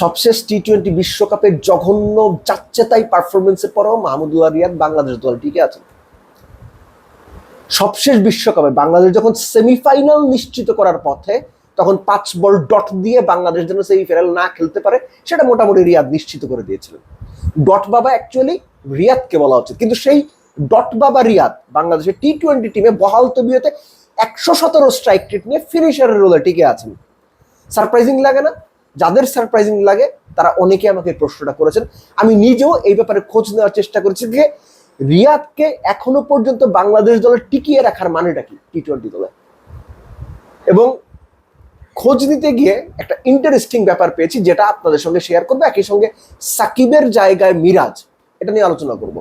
সবশেষ T twenty বিশ্বকাপের জঘন্য যাচ্ছে তাই পারফরমেন্সের পরেও মাহমুদুল্লাহ রিয়াদ বাংলাদেশ দল টিকে আছেন। সবশেষ বিশ্বকাপে বাংলাদেশ যখন সেমিফাইনাল নিশ্চিত করার পথে তখন পাঁচ বল ডট দিয়ে বাংলাদেশ যেন সেমিফাইনাল না খেলতে পারে, সেটা মোটামুটি রিয়াদ নিশ্চিত করে দিয়েছিলেন। ডট বাবা অ্যাকচুয়ালি রিয়াদকে বলা উচিত, কিন্তু সেই ডট বাবা রিয়াদ বাংলাদেশের টি টোয়েন্টি টিমে বহাল তবিয়তে একশো সতেরো স্ট্রাইক রেট নিয়ে ফিনিশারের রোলে টিকে আছেন। সারপ্রাইজিং লাগে না যাদের সারপ্রাইজিং লাগে, তারা অনেকে আমাকে প্রশ্নটা করেছেন। আমি নিজেও এই ব্যাপারে খোঁজ নেওয়ার চেষ্টা করেছি যে রিয়াদকে এখনও পর্যন্ত বাংলাদেশ দলে টিকিয়ে রাখার মানেটা কি টি টোয়েন্টি দলে? এবং খোঁজ নিতে গিয়ে একটা ইন্টারেস্টিং ব্যাপার পেয়েছি, যেটা আপনাদের সঙ্গে শেয়ার করব। একই সঙ্গে সাকিবের জায়গায় মিরাজ, এটা নিয়ে আলোচনা করব।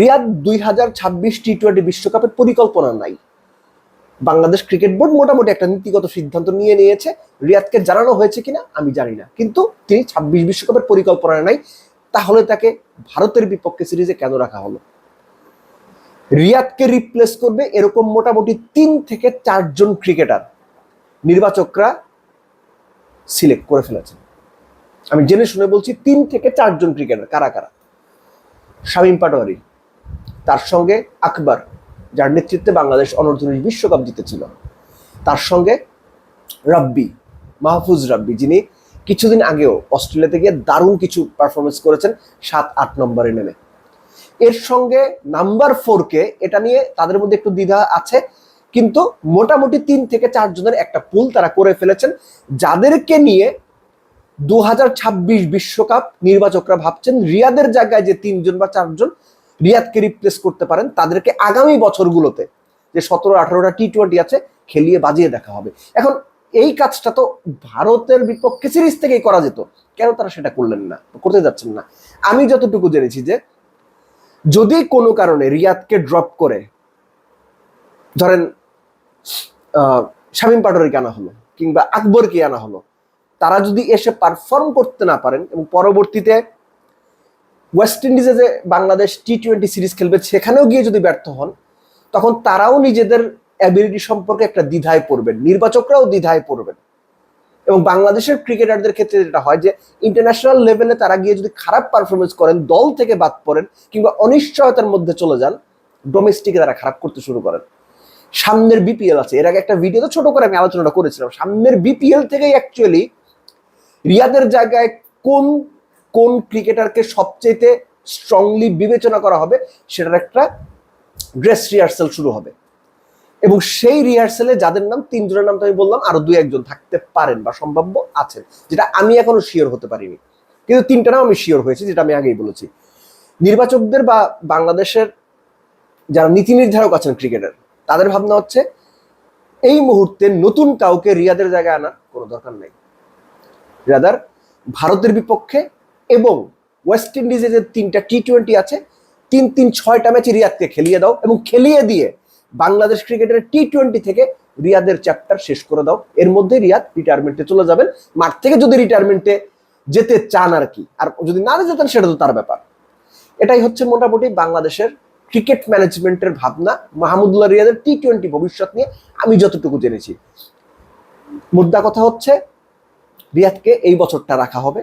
রিয়াদ দুই হাজার ছাব্বিশ টি টোয়েন্টি বিশ্বকাপের পরিকল্পনা নাই। বাংলাদেশ ক্রিকেট বোর্ড মোটামুটি একটা নীতিগত সিদ্ধান্ত নিয়ে নিয়েছে। রিয়াদকে জানানো হয়েছে কিনা আমি জানি না। কিন্তু তিনি ছাব্বিশ বিশ্বকাপের পরিকল্পনা নাই, তাহলে তাকে ভারতের বিপক্ষে সিরিজে কেন রাখা হলো? রিয়াদকে রিপ্লেস করবে এরকম মোটামুটি তিন থেকে চারজন ক্রিকেটার নির্বাচকরা সিলেক্ট করে ফেলেছেন। আমি জেনে শুনে বলছি তিন থেকে চারজন ক্রিকেটার কারা কারা? শামীম পাটোয়ারি, তার সঙ্গে আকবর যার নেতৃত্বে বাংলাদেশ অনূর্ধ্ব উনিশ বিশ্বকাপ জিতেছিল। তার সঙ্গে রাব্বি, মাহফুজ রাব্বি, যিনি কিছুদিন আগেও অস্ট্রেলিয়াতে গিয়ে দারুণ কিছু পারফরমেন্স করেছেন সাত, আট নম্বরে নেমে। এর সঙ্গে নাম্বার ফোরকে এটা নিয়ে তাদের মধ্যে একটু দ্বিধা আছে, কিন্তু মোটামুটি তিন থেকে চারজনের একটা পুল তারা করে ফেলেছেন, যাদেরকে নিয়ে দু বিশ্বকাপ নির্বাচকরা ভাবছেন, রিয়াদের জায়গায় যে তিনজন বা চারজন রিয়াদকে রিপ্লেস করতে পারেন তাদেরকে আগামী বছরগুলোতে যে সতেরো, আঠারোটা টি টোয়েন্টি আছে, খেলিয়ে বাজিয়ে দেখা হবে। এখন এই কাজটা তো ভারতের বিপক্ষে সিরিজ থেকেই করা যেত। কেন তারা সেটা করলেন না? করতে যাচ্ছেন না। আমি যতটুকু জেনেছি যে যদি কোনো কারণে রিয়াদকে ড্রপ করে, ধরেন শামীম পাটোয়ারিকে আনা হলো কিংবা আকবরকে আনা হলো, তারা যদি এসে পারফর্ম করতে না পারেন এবং পরবর্তীতে ওয়েস্ট ইন্ডিজে যে বাংলাদেশ টি টোয়েন্টি সিরিজ খেলবে, সেখানেও গিয়ে যদি ব্যর্থ হন, তখন তারাও নিজেদের অ্যাবিলিটি সম্পর্কে একটা দ্বিধায় পড়বেন, নির্বাচকরাও দ্বিধায় পড়বেন। এবং বাংলাদেশের ক্রিকেটারদের ক্ষেত্রে যেটা হয় যে ইন্টারন্যাশনাল লেভেলে তারা গিয়ে যদি খারাপ পারফরমেন্স করেন, দল থেকে বাদ পড়েন, কিংবা অনিশ্চয়তার মধ্যে চলে যান ডোমেস্টিকে তারা খারাপ করতে শুরু করেন। সামনের বিপিএল আছে, এর আগে একটা ভিডিওতে ছোট করে আমি আলোচনাটা করেছিলাম। সামনের বিপিএল থেকেই অ্যাকচুয়ালি রিয়াদের জায়গায় কোন কোন ক্রিকেটারকে সবচেয়ে স্ট্রংলি বিবেচনা করা হবে, সেটার একটা ড্রেস রিহার্সাল শুরু হবে। এবং সেই রিহার্সালে যাদের নাম, তিনজনের নাম তো আমি বললাম, আরও দুই একজন থাকতে পারেন বা সম্ভাব্য আছেন, যেটা আমি এখনও শিওর হতে পারিনি। কিন্তু তিনটা নাম আমি শিওর হয়েছি, যেটা আমি আগেই বলেছি। নির্বাচকদের বা বাংলাদেশের যারা নীতি নির্ধারক আছেন ক্রিকেটের, তাদের ভাবনা হচ্ছে, এই মুহূর্তে নতুন কাউকে রিয়াদের জায়গায় আনার কোনো দরকার নেই। রাদার ভারতের বিপক্ষে এবং ওয়েস্ট ইন্ডিজে যে তিনটা টি টোয়েন্টি আছে, তিন তিন ছয়টা ম্যাচে রিয়াদকে খেলিয়ে দাও এবং খেলিয়ে দিয়ে বাংলাদেশ ক্রিকেটের টি টোয়েন্টি থেকে রিয়াদের চ্যাপ্টার শেষ করে দাও। এর মধ্যে রিয়াদ রিটায়ারমেন্টে চলে যাবেন। মাঠ থেকে যদি রিটায়ারমেন্টে যেতে চান আর কি, আর যদি না যেতেন সেটা তো তার ব্যাপার। এটাই হচ্ছে মোটামুটি বাংলাদেশের ক্রিকেট ম্যানেজমেন্টের ভাবনা, মাহমুদুল্লাহ রিয়াদের টি টোয়েন্টি ভবিষ্যৎ নিয়ে আমি যতটুকু জেনেছি। মুদ্রা কথা হচ্ছে, রিয়াদকে এই বছরটা রাখা হবে।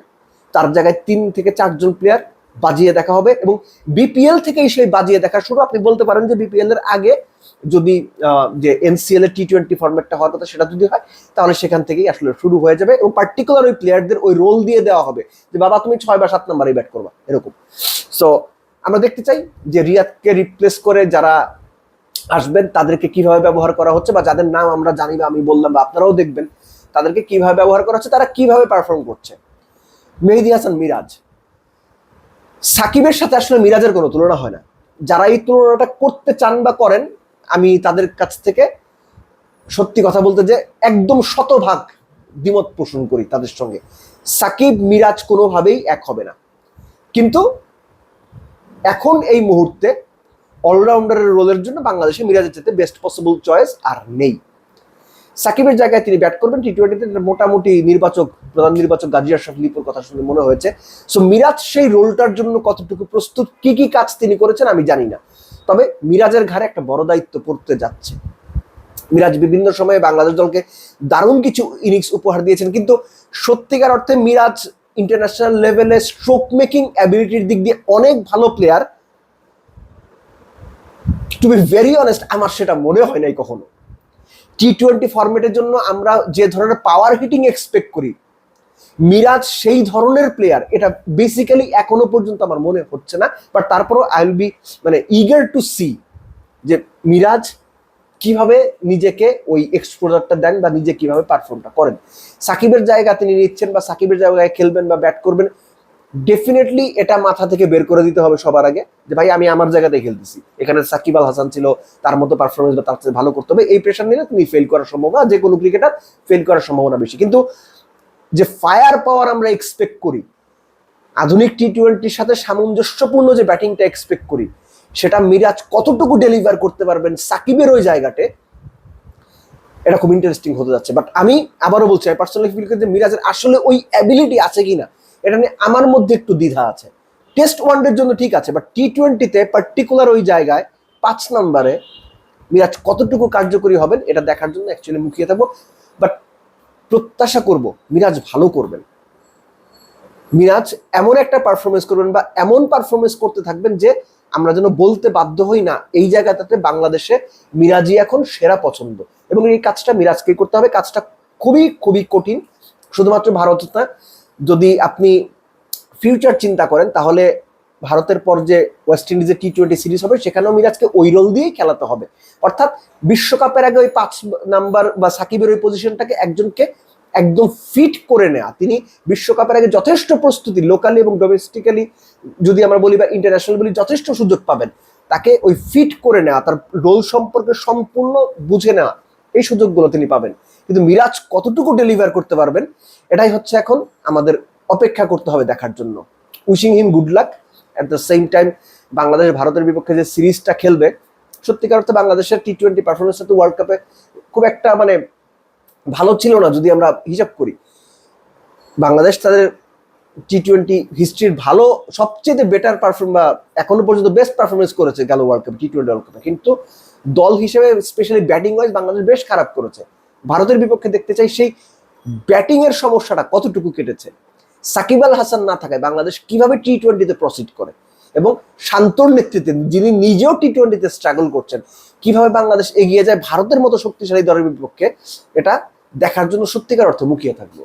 তার জায়গায় তিন থেকে চারজন প্লেয়ার বাজিয়ে দেখা হবে এবং বিপিএল থেকেই সেই বাজিয়ে দেখা শুরু। আপনি বলতে পারেন যে বিপিএল এর আগে যদি যে এনসিএল এর টি টোয়েন্টি ফর্মেটটা হওয়ার কথা সেটা যদি হয়, তাহলে সেখান থেকেই আসলে শুরু হয়ে যাবে এবং পার্টিকুলার ওই প্লেয়ারদের ওই রোল দিয়ে দেওয়া হবে যে, বাবা, তুমি ছয় বা সাত নম্বরে ব্যাট করবা। এরকম। সো আমরা দেখতে চাই যে রিয়াদকে রিপ্লেস করে যারা আসবেন, তাদেরকে কীভাবে ব্যবহার করা হচ্ছে বা যাদের নাম আমরা জানি বা আমি বললাম বা আপনারাও দেখবেন, তাদেরকে কীভাবে ব্যবহার করা হচ্ছে, তারা কীভাবে পারফর্ম করছে। মেহেদি হাসান মিরাজ। সাকিবের সাথে আসলে মিরাজের কোনো তুলনা হয় না। যারা এই তুলনাটা করতে চান বা করেন, আমি তাদের কাছ থেকে সত্যি কথা বলতে যে একদম শতভাগ দ্বিমত পোষণ করি তাদের সঙ্গে। সাকিব, মিরাজ কোনোভাবেই এক হবে না। কিন্তু এখন এই মুহূর্তে অলরাউন্ডারের রোলের জন্য বাংলাদেশে মিরাজের চাইতে বেস্ট পসিবল চয়েস আর নেই। সাকিবের জায়গায় তিনি ব্যাট করবেন টি টোয়েন্টিতে মোটামুটি নির্বাচক প্রধান নির্বাচক গাজী আশরাফ লিপুর কথা শুনে মনে হয়েছে। সো মিরাজ সেই রোলটার জন্য কতটুকু প্রস্তুত, কি কি কাজ তিনি করেছেন আমি জানি না। তবে মিরাজের ঘাড়ে একটা বড় দায়িত্ব পড়তে যাচ্ছে। মিরাজ বিভিন্ন সময়ে বাংলাদেশ দলকে দারুণ কিছু ইনিংস উপহার দিয়েছেন, কিন্তু সত্যিকার অর্থে মিরাজ ইন্টারন্যাশনাল লেভেলে স্ট্রোক মেকিং অ্যাবিলিটির দিক দিয়ে অনেক ভালো player to be very honest আমার সেটা মনে হয় নাই কখনো। টি টোয়েন্টি ফরম্যাটের জন্য আমরা যে ধরনের পাওয়ার হিটিং এক্সপেক্ট করি মিরাজ সেই ধরনের প্লেয়ার এটা বেসিক্যালি এখনও পর্যন্ত আমার মনে হচ্ছে না বাট তারপরও আই উইল বি মানে ইগার টু সি যে মিরাজ কীভাবে নিজেকে ওই এক্সপোজারটা দেন বা নিজে কীভাবে পারফর্মটা করেন। সাকিবের জায়গা তিনি নিচ্ছেন বা সাকিবের জায়গায় খেলবেন বা ব্যাট করবেন ডেফিনেটলি এটা মাথা থেকে বের করে দিতে হবে সবার আগে যে ভাই, আমি আমার জায়গাতে খেলতেছি। এখানে সাকিব আল হাসান ছিল, তার মতো পারফরমেন্স বা তার চেয়ে ভালো করতে হবে, এই প্রেশার নিলে তুমি ফেল করার সম্ভাবনা যে কোনো ক্রিকেটার ফেল করার সম্ভাবনা বেশি। কিন্তু যে ফায়ার পাওয়ার আমরা এক্সপেক্ট করি, আধুনিক টি টোয়েন্টির সাথে সামঞ্জস্যপূর্ণ যে ব্যাটিংটা এক্সপেক্ট করি, সেটা মিরাজ কতটুকু ডেলিভার করতে পারবেন সাকিবের ওই জায়গাতে, এটা খুব ইন্টারেস্টিং হতে যাচ্ছে। বাট আমি আবারও বলছি, আমি পার্সোনালি ফিল করি যে মিরাজের আসলে ওই অ্যাবিলিটি আছে কিনা, এটা নিয়ে আমার মধ্যে একটু দ্বিধা আছে। টেস্ট ওয়ানডের জন্য ঠিক আছে বাট টি টোয়েন্টিতে পার্টিকুলার ওই জায়গায় পাঁচ নম্বরে মিরাজ কতটুকু কার্যকরী হবেন, এটা দেখার জন্য অ্যাকচুয়ালি মুখিয়ে থাকব। বাট প্রত্যাশা করব, মিরাজ ভালো করবেন। মিরাজ এমন একটা পারফরমেন্স করবেন বা এমন পারফরমেন্স করতে থাকবেন যে আমরা যেন বলতে বাধ্য হই না, এই জায়গাটাতে বাংলাদেশে মিরাজই এখন সেরা পছন্দ। এবং এই কাজটা মিরাজকে করতে হবে, কাজটা খুবই খুবই কঠিন। শুধুমাত্র ভারত না, যদি আপনি ফিউচার চিন্তা করেন, তাহলে ভারতের পর যে ওয়েস্ট ইন্ডিজের টি টোয়েন্টি সিরিজ হবে, সেখানেও মিরাজকে ওই রোল দিয়েই খেলাতে হবে। অর্থাৎ বিশ্বকাপের আগে ওই পাঁচ নাম্বার বা সাকিবের ওই পজিশনটাকে একজনকে একদম ফিট করে নেওয়া তিনি বিশ্বকাপের আগে যথেষ্ট প্রস্তুতি লোকালি এবং ডোমেস্টিক্যালি যদি আমরা বলি বা ইন্টারন্যাশনাল বলি, যথেষ্ট সুযোগ পাবেন। তাকে ওই ফিট করে নেওয়া তার রোল সম্পর্কে সম্পূর্ণ বুঝে নেওয়া এই সুযোগগুলো তিনি পাবেন। কিন্তু মিরাজ কতটুকু ডেলিভার করতে পারবেন, এটাই হচ্ছে এখন আমাদের অপেক্ষা করতে হবে দেখার জন্য। Wishing him good luck at the same time Bangladesh ভারতের বিপক্ষে যে সিরিজটা খেলবে, সত্যিকার অর্থে বাংলাদেশের টি টোয়েন্টি পারফরমেন্সটা তো ওয়ার্ল্ড কাপে খুব একটা মানে ভালো ছিল না যদি আমরা হিসাব করি। বাংলাদেশ তাদের টি টোয়েন্টি হিস্ট্রির ভালো, সবচেয়ে বেটার পারফর্ম বা এখনও পর্যন্ত বেস্ট পারফরমেন্স করেছে গেল world cup T twenty world কাপে কিন্তু দল হিসেবে স্পেশালি ব্যাটিং ওয়াইজ বাংলাদেশ বেশ খারাপ করেছে। ভারতের বিপক্ষে দেখতে চাই সেই ব্যাটিং এর সমস্যাটা কতটুকু কেটেছে। সাকিব আল হাসান না থাকায় বাংলাদেশ কীভাবে টি টোয়েন্টিতে প্রসিড করে? এবং শান্তর নেতৃত্বে যিনি নিজেও টি টোয়েন্টিতে স্ট্রাগল করছেন, কীভাবে বাংলাদেশ এগিয়ে যায় ভারতের মতো শক্তিশালী দলের বিপক্ষে, এটা দেখার জন্য সত্যিকার অর্থে মুখিয়ে থাকব।